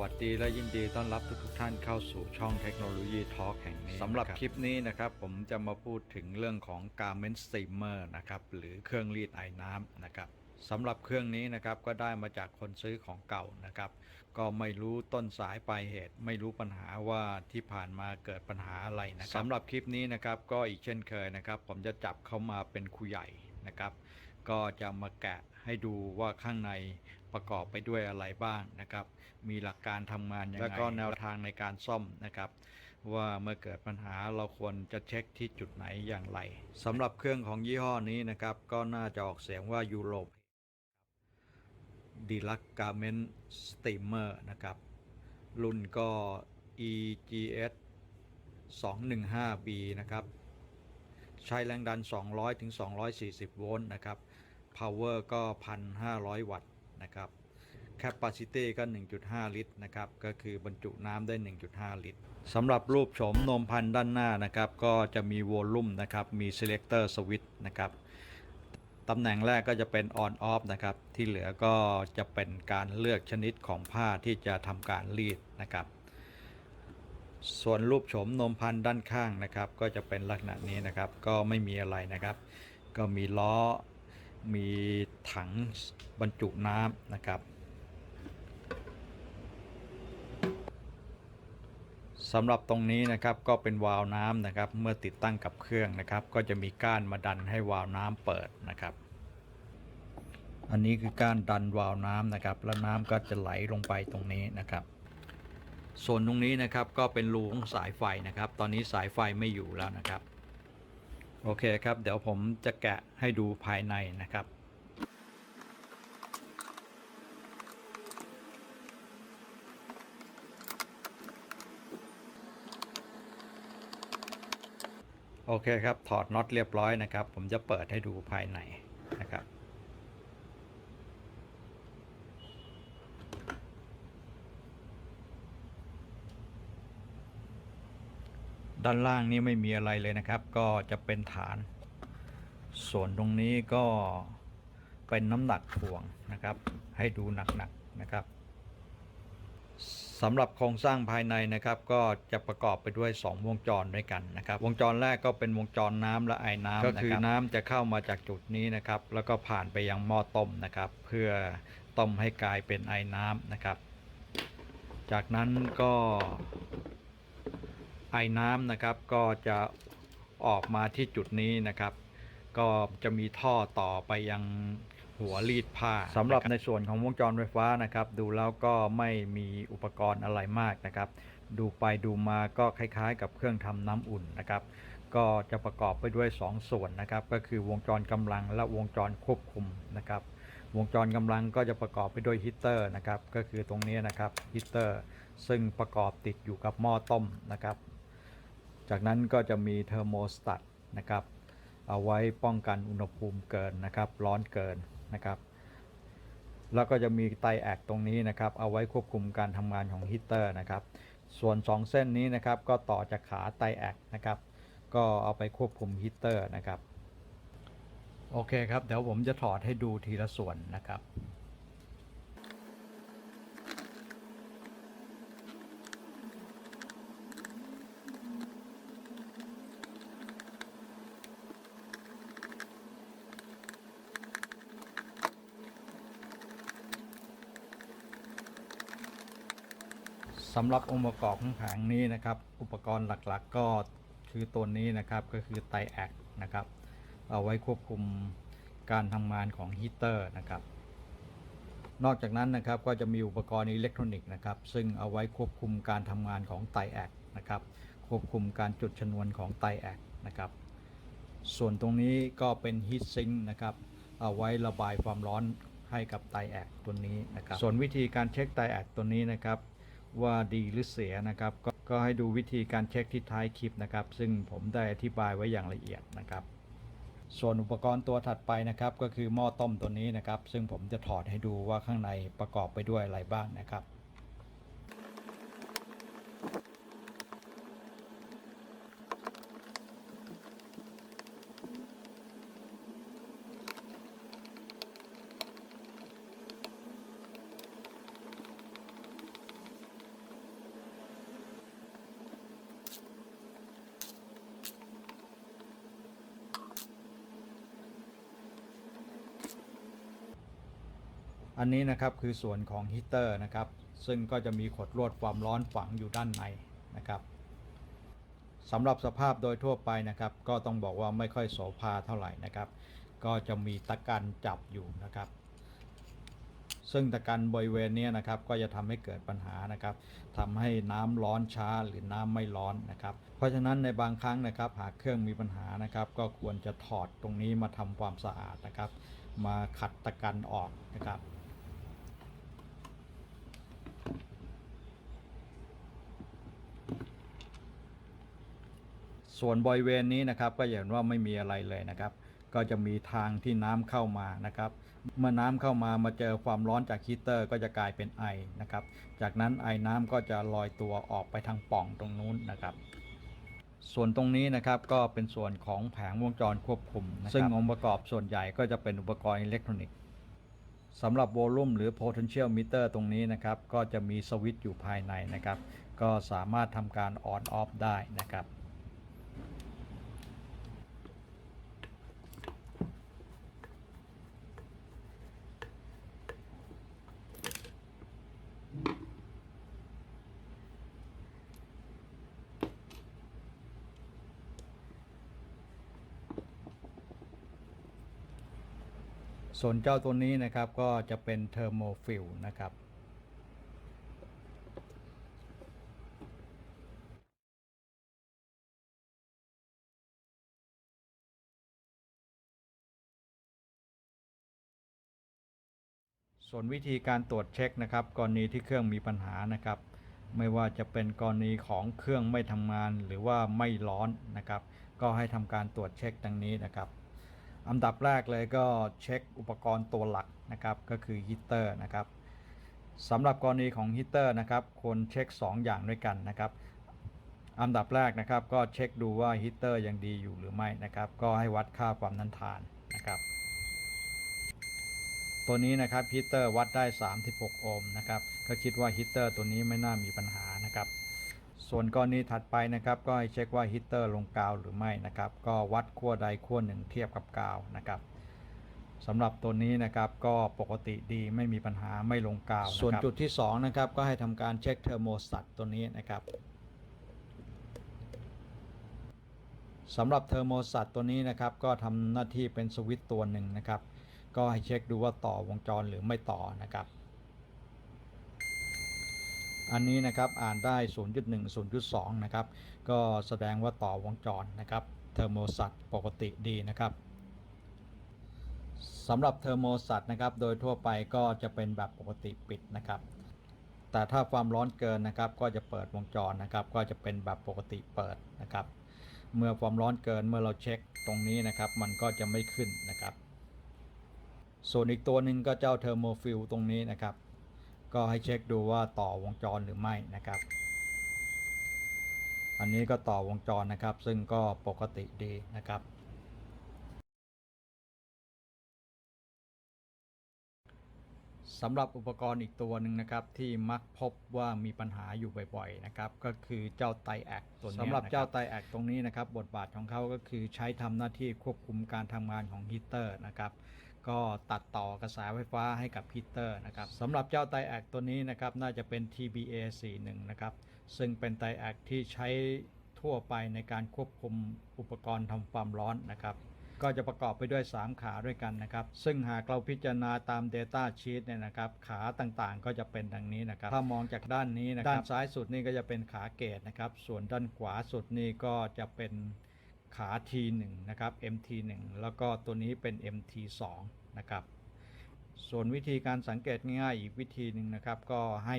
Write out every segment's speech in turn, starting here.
วัสดีและยินดีต้อนรับทุกๆท่านเข้าสู่ช่องเทคโนโลยีทอล์กแห่งนี้สำหรับคลิปนี้นะครับ ผมจะมาพูดถึงเรื่องของ Garment Steamer นะครับ หรือเครื่องรีดไอน้ำนะครับสำหรับเครื่องนี้นะครับก็ได้มาจากคนซื้อของเก่านะครับ ก็ไม่รู้ต้นสายปลายเหตุ ไม่รู้ปัญหาว่าที่ผ่านมาเกิดปัญหาอะไรนะครับสำหรับคลิปนี้นะครับก็อีกเช่นเคยนะครับ ผมจะจับเข้ามาเป็นครูใหญ่นะครับ ก็จะมาแกะให้ดูว่าข้างใน ประกอบไปด้วยอะไรบ้างนะครับ มีหลักการทำงานยังไง แล้วก็แนวทางในการซ่อมนะครับ ว่าเมื่อเกิดปัญหาเราควรจะเช็คที่จุดไหนอย่างไรสำหรับเครื่องของยี่ห้อนี้นะครับ ก็น่าจะออกเสียงว่ายูโรดีลักกาเมนสตีมเมอร์นะครับ รุ่นก็ EGS 215B นะครับใช้แรงดัน 200ถึง240 โวลต์นะครับ power ก็ 1,500 วัตต์ นะครับ capacity ก็ 1.5 ลิตรนะครับ ก็คือบรรจุน้ำได้ 1.5 ลิตรสำหรับรูปโฉมนมพันธุ์ด้านหน้านะครับ ก็จะมีวอลลุ่มนะครับ มี selector switch นะครับตำแหน่งแรกก็จะเป็น on off นะครับ ที่เหลือก็จะเป็นการเลือกชนิดของผ้าที่จะทำการรีดนะครับ ส่วนรูปโฉมนมพันธุ์ด้านข้างนะครับ ก็จะเป็นลักษณะนี้นะครับ ก็ไม่มีอะไรนะครับ ก็มีล้อ มีถังบรรจุน้ำนะครับสำหรับตรงนี้นะครับก็เป็นวาล์วน้ำนะครับ เมื่อติดตั้งกับเครื่องนะครับ ก็จะมีก้านมาดันให้วาล์วน้ำเปิดนะครับ อันนี้คือการดันวาล์วน้ำนะครับ แล้วน้ำก็จะไหลลงไปตรงนี้นะครับ ส่วนตรงนี้นะครับก็เป็นรูของสายไฟนะครับ ตอนนี้สายไฟไม่อยู่แล้วนะครับ โอเคครับ เดี๋ยวผมจะแกะให้ดูภายในนะครับ โอเคครับ ถอดน็อตเรียบร้อยนะครับ ผมจะเปิดให้ดูภายในนะครับ ด้านล่างนี่ไม่มีอะไรเลยนะครับ ก็จะเป็นฐาน ส่วนตรงนี้ก็เป็นน้ำหนักถ่วงนะครับ ให้ดูหนักๆนะครับสำหรับโครงสร้างภายในนะครับ ก็จะประกอบไปด้วย 2 วงจรด้วยกันนะครับ วงจรแรกก็เป็นวงจรน้ำและไอ้น้ำก็คือน้ำจะเข้ามาจากจุดนี้นะครับ แล้วก็ผ่านไปยังหม้อต้มนะครับ เพื่อต้มให้กลายเป็นไอ้น้ำนะครับ จากนั้นก็ ไอ้น้ำนะครับก็จะออกมาที่จุดนี้นะครับ ก็จะมีท่อต่อไปยังหัวรีดผ้าสำหรับในส่วนของวงจรไฟฟ้านะครับ ดูแล้วก็ไม่มีอุปกรณ์อะไรมากนะครับ ดูไปดูมาก็คล้ายๆ กับเครื่องทำน้ำอุ่นนะครับ ก็จะประกอบไปด้วย 2 ส่วนนะครับ ก็คือวงจรกำลังและวงจรควบคุมนะครับวงจรกำลังก็จะประกอบไปด้วยฮีตเตอร์นะครับ ก็คือตรงนี้นะครับฮีตเตอร์ซึ่งประกอบติดอยู่กับหม้อต้มนะครับ จากนั้นก็จะมีเทอร์โมสตัตนะครับเอาไว้ป้องกันอุณหภูมิเกินนะครับ ร้อนเกินนะครับ แล้วก็จะมีไตแอกตรงนี้นะครับ เอาไว้ควบคุมการทำงานของฮีเตอร์นะครับ ส่วน 2 เส้นนี้นะครับ ก็ต่อจากขาไตแอกนะครับ ก็เอาไปควบคุมฮีเตอร์นะครับ โอเคครับ เดี๋ยวผมจะถอดให้ดูทีละส่วนนะครับ สำหรับองค์ประกอบของแผงนี้นะครับ อุปกรณ์หลักๆ ก็คือตัวนี้นะครับก็คือไตแอกนะครับ เอาไว้ควบคุมการทำงานของฮีเตอร์นะครับ นอกจากนั้นนะครับก็จะมีอุปกรณ์อิเล็กทรอนิกส์นะครับ ซึ่งเอาไว้ควบคุมการทำงานของไตแอกนะครับ ควบคุมการจุดชนวนของไตแอกนะครับ ส่วนตรงนี้ก็เป็นฮีทซิงค์นะครับ เอาไว้ระบายความร้อนให้กับไตแอกตัวนี้นะครับ ส่วนวิธีการเช็คไตแอกตัวนี้นะครับ ว่าดีหรือเสียนะครับกก็ให้ดูวิธีการเช็คที่ท้ายคลิปนะครับ ซึ่งผมได้อธิบายไว้อย่างละเอียดนะครับ ส่วนอุปกรณ์ตัวถัดไปนะครับ ก็คือหม้อต้มตัวนี้นะครับ ซึ่งผมจะถอดให้ดูว่าข้างในประกอบไปด้วยอะไรบ้างนะครับ อันนี้นะครับคือส่วนของฮีเตอร์นะครับ ซึ่งก็จะมีขดลวดความร้อนฝังอยู่ด้านในนะครับสำหรับสภาพโดยทั่วไปนะครับ ก็ต้องบอกว่าไม่ค่อยโสภาเท่าไหร่นะครับ ก็จะมีตะกันจับอยู่นะครับ ซึ่งตะกันบริเวณนี้นะครับ ก็จะทำให้เกิดปัญหานะครับทำให้น้ำร้อนช้าหรือน้ำไม่ร้อนนะครับ เพราะฉะนั้นในบางครั้งนะครับ หากเครื่องมีปัญหานะครับ ก็ควรจะถอดตรงนี้มาทำความสะอาดนะครับ มาขัดตะกันออกนะครับ ส่วนบริเวณนี้นะครับก็จะเห็นว่าไม่มีอะไรเลยนะครับ ก็จะมีทางที่น้ำเข้ามานะครับ เมื่อน้ำเข้ามามาเจอความร้อนจากฮีเตอร์ก็จะกลายเป็นไอนะครับ จากนั้นไอน้ำก็จะลอยตัวออกไปทางป่องตรงนู้นนะครับส่วนตรงนี้นะครับก็เป็นส่วนของแผงวงจรควบคุมคซึ่งองค์ประกอบส่วนใหญ่ก็จะเป็นอุปกรณ์อิเล็กทรอนิกส์สำหรับโวลูมหรือ potential meter ตรงนี้นะครับ ก็จะมีสวิตช์อยู่ภายในนะครับ ก็สามารถทำการ on off ได้นะครับ ส่วนเจ้าตัวนี้นะครับก็จะเป็นเทอร์โมฟิลนะครับ ส่วนวิธีการตรวจเช็คนะครับกรณีที่เครื่องมีปัญหานะครับ ไม่ว่าจะเป็นกรณีของเครื่องไม่ทำงานหรือว่าไม่ร้อนนะครับ ก็ให้ทำการตรวจเช็คดังนี้นะครับ อันดับแรกเลยก็เช็คอุปกรณ์ตัวหลักนะครับก็คือฮีเตอร์นะครับสำหรับกรณีของฮีเตอร์นะครับควรเช็ค 2 อย่างด้วยกันนะครับ อันดับแรกนะครับก็เช็คดูว่าฮีเตอร์ยังดีอยู่หรือไม่นะครับ ก็ให้วัดค่าความนั้นทานนะครับ ตัวนี้นะครับฮีเตอร์วัดได้ 36 โอห์มนะครับ ก็คิดว่าฮีเตอร์ตัวนี้ไม่น่ามีปัญหานะครับ ส่วนกรณีถัดไปนะครับ ก็ให้เช็คว่าฮีเตอร์ลงกาวหรือไม่นะครับ ก็วัดขั้วใดขั้วหนึ่งเทียบกับกาวนะครับสำหรับตัวนี้นะครับก็ปกติดีไม่มีปัญหาไม่ลงกาว ส่วนจุดที่2นะครับก็ให้ทำการเช็คเทอร์โมสตัตตัวนี้นะครับสำหรับเทอร์โมสตัตตัวนี้นะครับก็ทำหน้าที่เป็นสวิตตัวหนึ่งนะครับ ก็ให้เช็คดูว่าต่อวงจรหรือไม่ต่อนะครับ อันนี้นะครับอ่านได้ 0.1 0.2 นะครับ ก็แสดงว่าต่อวงจรนะครับเทอร์โมสัตปกติดีนะครับสำหรับเทอร์โมสัตนะครับโดยทั่วไปก็จะเป็นแบบปกติปิดนะครับ แต่ถ้าความร้อนเกินนะครับ ก็จะเปิดวงจรนะครับ ก็จะเป็นแบบปกติเปิดนะครับ เมื่อความร้อนเกินเมื่อเราเช็คตรงนี้นะครับ มันก็จะไม่ขึ้นนะครับ ส่วนอีกตัวหนึ่งก็เจ้าเทอร์โมฟิลตรงนี้นะครับ ก็ให้เช็คดูว่าต่อวงจรหรือไม่นะครับ อันนี้ก็ต่อวงจรนะครับ ซึ่งก็ปกติดีนะครับ สำหรับอุปกรณ์อีกตัวหนึ่งนะครับ ที่มักพบว่ามีปัญหาอยู่บ่อยๆนะครับ ก็คือเจ้าไตแอคตัวนี้สำหรับเจ้าไตแอคตรงนี้นะครับ บทบาทของเขาก็คือใช้ทำหน้าที่ควบคุมการทำงานของฮีเตอร์นะครับ ก็ตัดต่อกระแสไฟฟ้าให้กับฮีเตอร์นะครับสำหรับเจ้าไตแอคตัวนี้นะครับน่าจะเป็น TBA 41นะครับซึ่งเป็นไตแอคที่ใช้ทั่วไปในการควบคุมอุปกรณ์ทำความร้อนนะครับก็จะประกอบไปด้วย 3 ขาด้วยกันนะครับ ซึ่งหากเราพิจารณาตาม Data Sheet เนี่ยนะครับ ขาต่างๆก็จะเป็นดังนี้นะครับ ถ้ามองจากด้านนี้นะครับ ด้านซ้ายสุดนี่ก็จะเป็นขาเกตนะครับ ส่วนด้านขวาสุดนี่ก็จะเป็น ขา T1 นะครับ MT1 แล้วก็ตัวนี้เป็น MT2 นะครับส่วนวิธีการสังเกตง่ายๆอีกวิธีหนึ่งนะครับ ก็ให้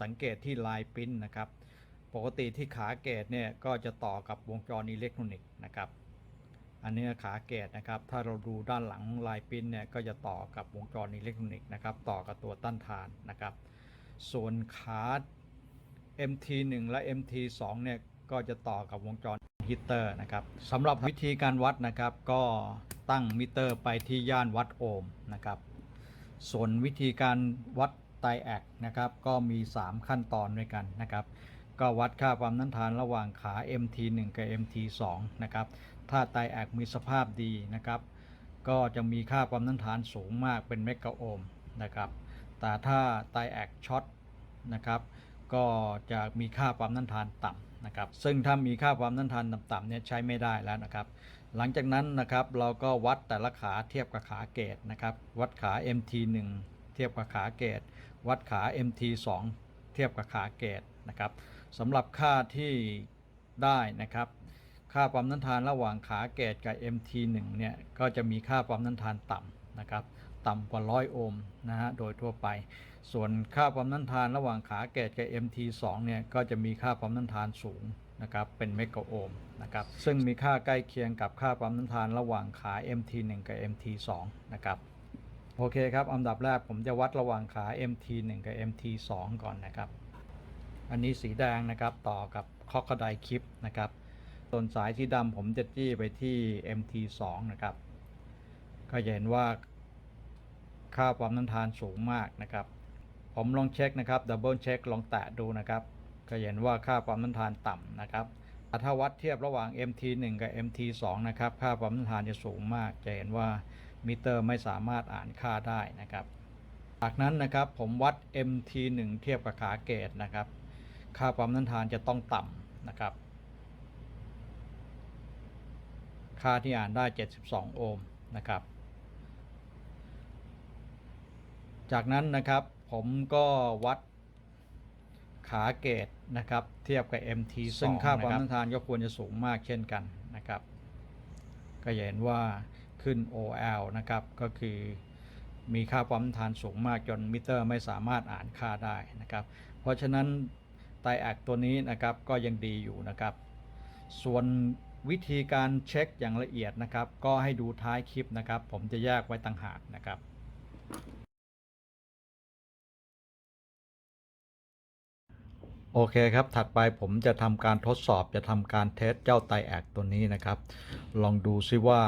สังเกตที่ลายปิ้นนะครับ ปกติที่ขาเกตเนี่ยก็จะต่อกับวงจรอิเล็กทรอนิกส์นะครับอันนี้ขาเกตนะครับ ถ้าเราดูด้านหลังลายปิ้นเนี่ยก็จะต่อกับวงจรอิเล็กทรอนิกส์นะครับ ต่อกับตัวต้านทานนะครับ ส่วนขา MT1 และ MT2 เนี่ยก็จะต่อกับวงจร ฮีเตอร์นะครับสำหรับวิธีการวัดนะครับ ก็ตั้งมิเตอร์ไปที่ย่านวัดโอห์มนะครับ ส่วนวิธีการวัดไตแอกนะครับ ก็มี 3 ขั้นตอนด้วยกันนะครับ ก็วัดค่าความต้านทานระหว่างขา MT1 กับ MT2 นะครับ ถ้าไตแอกมีสภาพดีนะครับ ก็จะมีค่าความต้านทานสูงมากเป็นเมกะโอห์มนะครับ แต่ถ้าไตแอกช็อตนะครับ ก็จะมีค่าความต้านทานต่ำ นะครับซึ่งถ้ามีค่าความต้านทานต่ำๆเนี่ยใช้ไม่ได้แล้วนะครับ หลังจากนั้นนะครับเราก็วัดแต่ละขาเทียบกับขาเกตนะครับ วัดขา MT1 เทียบกับขาเกต วัดขา MT2 เทียบกับขาเกตนะครับสำหรับค่าที่ได้นะครับค่าความต้านทานระหว่างขาเกตกับ MT1 เนี่ยก็จะมีค่าความต้านทานต่ำนะครับ ต่ำกว่า 100 โอห์มนะฮะโดยทั่วไป ส่วนค่าความต้านทานระหว่างขาเกตกับ MT2 เนี่ยก็จะมีค่าความต้านทานสูงนะครับเป็นเมกะโอห์มนะครับซึ่งมีค่าใกล้เคียงกับค่าความต้านทานระหว่างขา MT1 กับ MT2 นะครับโอเคครับอันดับแรกผมจะวัดระหว่างขา MT1 กับ MT2 ก่อนนะครับ อันนี้สีแดงนะครับต่อกับคอกระไดคลิปนะครับส่วนสายที่ดำผมจะจี้ไปที่ MT2 นะครับ ก็จะเห็นว่า ค่าความต้านทานสูงมากนะครับ ผมลองเช็คนะครับดับเบิลเช็คลองแตะดูนะครับ ก็เห็นว่าค่าความต้านทานต่ำนะครับถ้าวัดเทียบระหว่าง MT1 กับ MT2 นะครับ ค่าความต้านทานจะสูงมาก จะเห็นว่ามิเตอร์ไม่สามารถอ่านค่าได้นะครับ จากนั้นนะครับผมวัด MT1 เทียบกับขาเกตนะครับ ค่าความต้านทานจะต้องต่ำนะครับ ค่าที่อ่านได้ 72 โอห์มนะครับ จากนั้นนะครับผมก็วัดขาเกตนะครับ เทียบกับ MT ซึ่งค่าความต้านทานก็ควรจะสูงมากเช่นกันนะครับ ก็จะเห็นว่าขึ้น OL นะครับ ก็คือมีค่าความต้านทานสูงมากจนมิเตอร์ไม่สามารถอ่านค่าได้นะครับ เพราะฉะนั้นไตแอคตัวนี้นะครับก็ยังดีอยู่นะครับ ส่วนวิธีการเช็คอย่างละเอียดนะครับ ก็ให้ดูท้ายคลิปนะครับ ผมจะแยกไว้ต่างหากนะครับ โอเคครับ ถัดไปผมจะทำการทดสอบจะทำการเทสเจ้าไตแอกตัวนี้นะครับ ลองดูซิว่า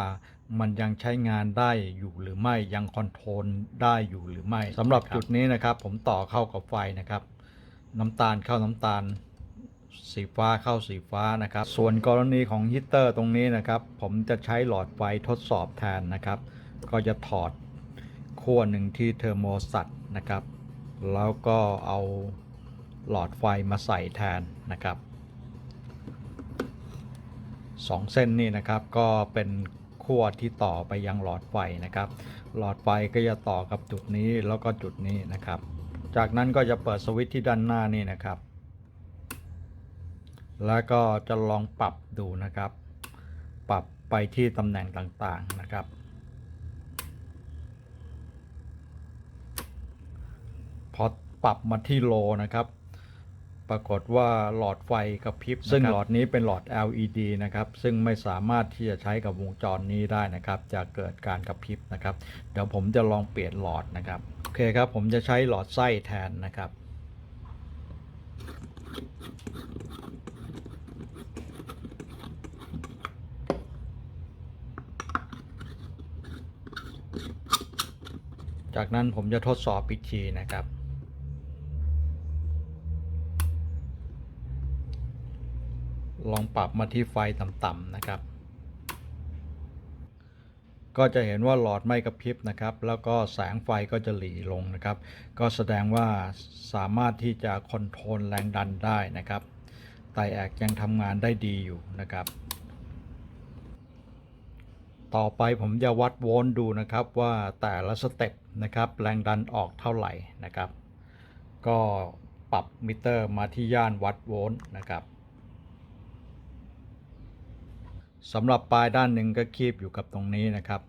มันยังใช้งานได้อยู่หรือไม่ยังคอนโทรลได้อยู่หรือไม่สำหรับจุดนี้นะครับ ผมต่อเข้ากับไฟนะครับ น้ำตาลเข้าน้ำตาลสีฟ้าเข้าสีฟ้านะครับ ส่วนกรณีของฮีตเตอร์ตรงนี้นะครับ ผมจะใช้หลอดไฟทดสอบแทนนะครับ ก็จะถอดขั้วหนึ่งที่เทอร์โมสัตนะครับ แล้วก็เอา หลอดไฟมาใส่แทนนะครับสองเส้นนี่นะครับก็เป็นขั้วที่ต่อไปยังหลอดไฟนะครับ หลอดไฟก็จะต่อกับจุดนี้แล้วก็จุดนี้นะครับ จากนั้นก็จะเปิดสวิตช์ที่ด้านหน้านี่นะครับ แล้วก็จะลองปรับดูนะครับ ปรับไปที่ตำแหน่งต่างๆนะครับ พอปรับมาที่โลนะครับ ปรากฏว่าหลอดไฟกระพริบซึ่งหลอดนี้เป็นหลอด LED นะครับ ซึ่งไม่สามารถที่จะใช้กับวงจรนี้ได้นะครับ จะเกิดการกระพริบนะครับ เดี๋ยวผมจะลองเปลี่ยนหลอดนะครับ โอเคครับ ผมจะใช้หลอดไส้แทนนะครับจากนั้นผมจะทดสอบอีกทีนะครับ ลองปรับมาที่ไฟต่ำๆนะครับ ก็จะเห็นว่าหลอดไม่กระพริบนะครับ แล้วก็แสงไฟก็จะหลีลงนะครับ ก็แสดงว่าสามารถที่จะคอนโทรลแรงดันได้นะครับไตแอกยังทำงานได้ดีอยู่นะครับ ต่อไปผมจะวัดโวลต์ดูนะครับว่าแต่ละสเต็ปนะครับแรงดันออกเท่าไหร่นะครับ ก็ปรับมิเตอร์มาที่ย่านวัดโวลต์นะครับ สำหรับปลายด้านหนึ่งก็คีบอยู่กับตรงนี้นะครับ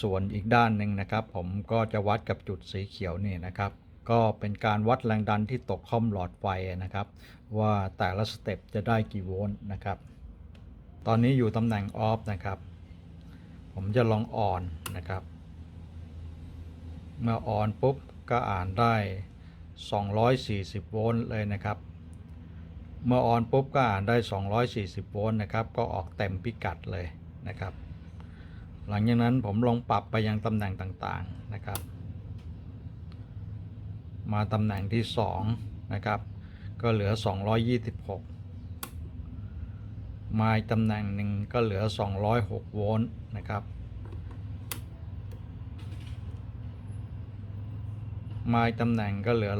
ส่วนอีกด้านหนึ่งนะครับ ผมก็จะวัดกับจุดสีเขียวนี่นะครับ ก็เป็นการวัดแรงดันที่ตกข้อมหลอดไฟนะครับ ว่าแต่ละสเต็ปจะได้กี่โวลต์นะครับ ตอนนี้อยู่ตำแหน่งออฟนะครับ ผมจะลองออนนะครับ เมื่อออนปุ๊บก็อ่านได้ 240 โวลต์เลยนะครับ เมื่อออนปุ๊บก็อ่านได้ 240 โวลต์นะครับ ก็ออกเต็มพิกัดเลยนะครับ หลังจากนั้นผมลองปรับไปยังตำแหน่งต่างๆนะครับ มาตำแหน่งที่ 2 นะครับ ก็เหลือ 226 มาอีกตำแหน่งหนึ่งก็เหลือ 206 โวลต์นะครับ มาตำแหน่งก็เหลือ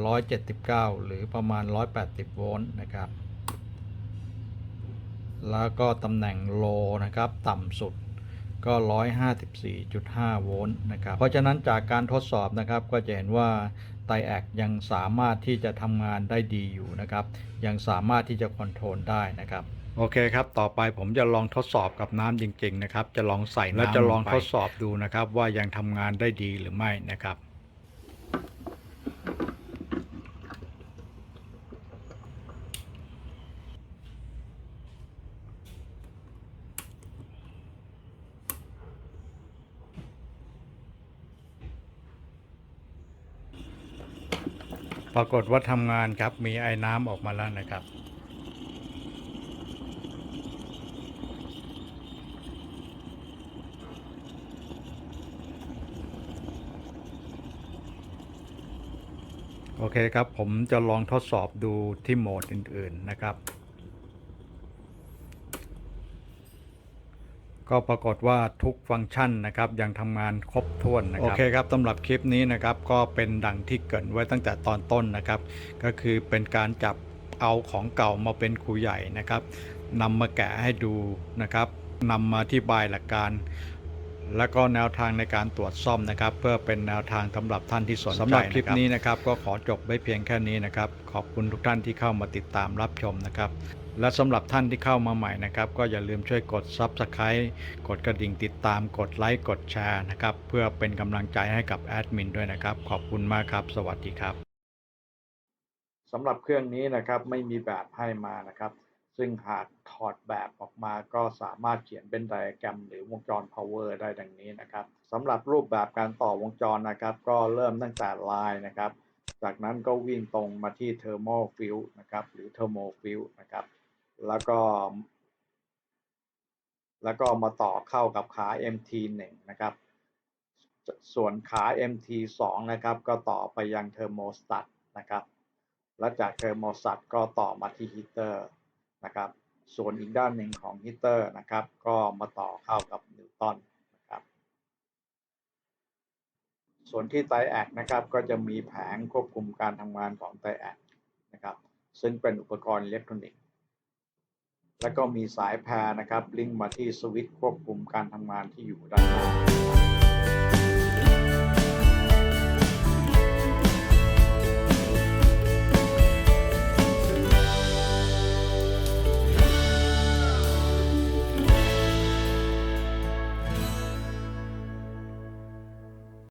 179 หรือประมาณ 180 โวลต์นะครับ แล้วก็ตำแหน่งโลนะครับต่ำสุดก็ 154.5 โวลต์นะครับ เพราะฉะนั้นจากการทดสอบนะครับก็จะเห็นว่าไตแอกยังสามารถที่จะทำงานได้ดีอยู่นะครับ ยังสามารถที่จะคอนโทรลได้นะครับ โอเคครับ ต่อไปผมจะลองทดสอบกับน้ำจริง ๆ นะครับ จะลองใส่แล้วจะลองทดสอบดูนะครับ ว่ายังทำงานได้ดีหรือไม่นะครับ ป รากฏว่าทำงานครับ มีไอ้น้ำออกมาแล้วนะครับ โอเคครับ ผมจะลองทดสอบดูที่โหมดอื่น ๆ นะครับ ก็ปรากฏว่าทุกฟังก์ชันนะครับยังทำงานครบถ้วนนะครับโอเคครับสำหรับคลิปนี้นะครับก็เป็นดังที่เกรินไว้ตั้งแต่ตอนต้นนะครับ ก็คือเป็นการจับเอาของเก่ามาเป็นครูใหญ่นะครับนำมาแกะให้ดูนะครับนำมาอธิบายหลักการ แล้วก็แนวทางในการตรวจซ่อมนะครับ เพื่อเป็นแนวทางสำหรับท่านที่สนใจสำหรับคลิปนี้นะครับ ก็ขอจบไว้เพียงแค่นี้นะครับ ขอบคุณทุกท่านที่เข้ามาติดตามรับชมนะครับ และสำหรับท่านที่เข้ามาใหม่นะครับ ก็อย่าลืมช่วยกด Subscribe กดกระดิ่งติดตามกดไลค์กดแชร์นะครับ เพื่อเป็นกำลังใจให้กับแอดมินด้วยนะครับ ขอบคุณมากครับ สวัสดีครับสำหรับเครื่องนี้นะครับไม่มีแบบให้มานะครับ ซึ่งหากถอดแบบออกมาก็สามารถเขียนเป็นไดอะแกรมหรือวงจร power ได้ดังนี้นะครับสำหรับรูปแบบการต่อวงจรนะครับ ก็เริ่มตั้งแต่ไลน์นะครับ จากนั้นก็วิ่งตรงมาที่ thermal field นะครับหรือ thermal field นะครับ แล้วก็ แล้วก็มาต่อเข้ากับขา MT1 นะครับ ส่วนขา MT2 นะครับ ก็ต่อไปยัง thermostat นะครับ และจาก thermostat ก็ต่อมาที่ heater นะครับ ส่วนอีกด้านหนึ่งของ heater นะครับ ก็มาต่อเข้ากับนิวตันนะครับส่วนที่ไตแอกนะครับก็จะมีแผงควบคุมการทำงานของไตแอกนะครับซึ่งเป็นอุปกรณ์อิเล็กทรอนิกส์ แล้วก็มีสายแพรนะครับ ลิงก์มาที่สวิตช์ควบคุมการทำงานที่อยู่ด้านหน้า